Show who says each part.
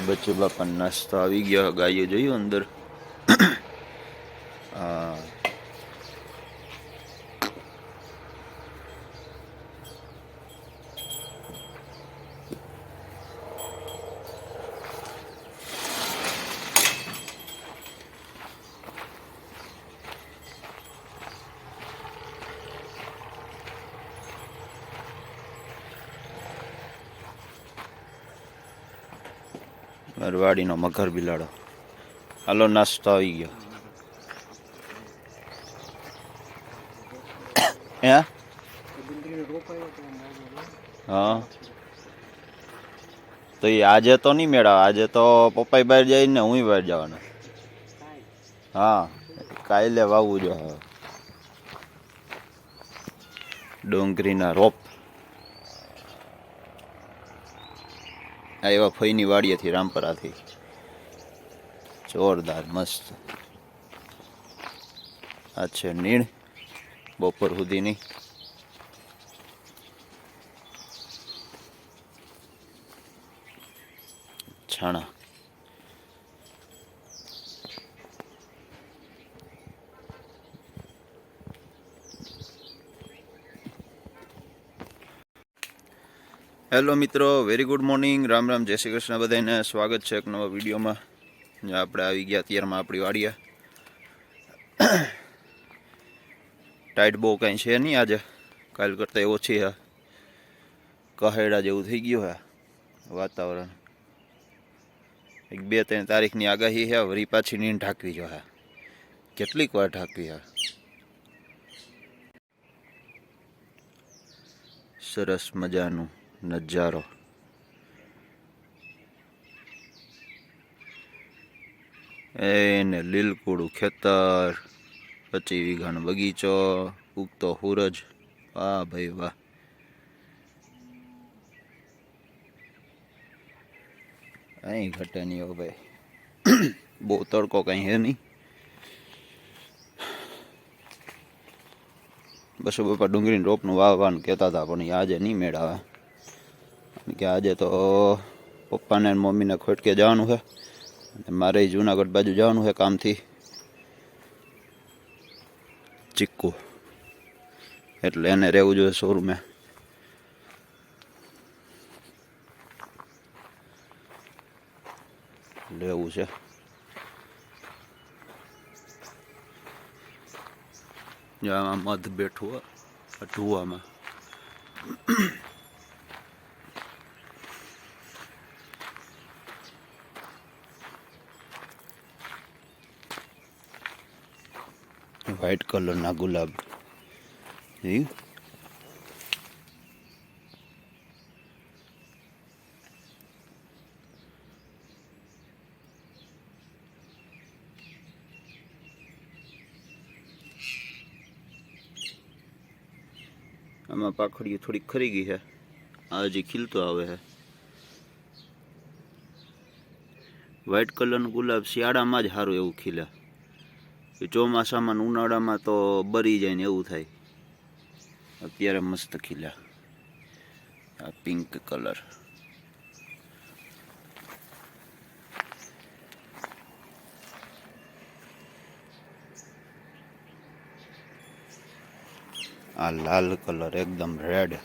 Speaker 1: બચ્ચે બાપા નાસ્તો આવી ગયા ગાયો જોયું અંદર? મારવાડીનો મગર બિલાડો. હાલો, નાસ્તો આવી ગયો. હે? હા. તો એ આજે તો નહીં મેળાવે, આજે તો પપ્પાઈ બહાર જઈને હું બહાર જવાનો. હા, કાલે વાવવું જો હવે. ડોંગરીના રોપ. આ એવા ફઈની વાડીએથી રામપરાથી. જોરદાર મસ્ત. આ છે નીણ બપોર સુધીની. છાણા. હેલો મિત્રો very good morning Ram Ram, જય શ્રી કૃષ્ણ. બધાને સ્વાગત છે એક નવા વિડીયોમાં. જે આપણે આવી ગયા અત્યારમાં આપણી વાડિયા ટાઈટ બહુ કાંઈ છે નહીં આજે. કાલ કરતાં ઓછી છે કહેડા જેવું થઈ ગયું હા વાતાવરણ. એક બે ત્રણ તારીખની આગાહી હે વરી પાછી નીંદ ઢાંકવી જો હા કેટલીક વાર ઢાંકવી હા સરસ મજાનું. નજારો. એને લીલકુડું ખેતર પચી વીઘાનો બગીચો, ઉગતો સૂરજ વાહ ભાઈ વાહ. અહીં ઘટે નહીં હો ભાઈ. બહુ તડકો કંઈ હે નહીં. બસો બાપા ડુંગળીની રોપનું વાવવાનું કહેતા હતા, પણ આજે નહીં મેળ આવે કે આજે તો પપ્પાને અને મમ્મીને ખોટકે જવાનું છે. મારે જુનાગઢ બાજુ જવાનું છે કામથી. ચીક્કુ. એટલે એને રહેવું જોઈએ શોરૂમે. લેવું છે. જ્યાં મધ બેઠું હોય વ્હાઈટ કલરના ગુલાબ જોયું આમાં પાખડીઓ થોડીક ખરી ગઈ છે આ હજી ખીલતો આવે છે વ્હાઈટ કલરનું ગુલાબ શિયાળામાં જ સારું એવું ખીલે એ ચોમાસામાં ઉનાળામાં તો બરી જાય ને એવું થાય. અત્યારે મસ્ત ખીલા. આ પિંક કલર. આ લાલ કલર, એકદમ રેડ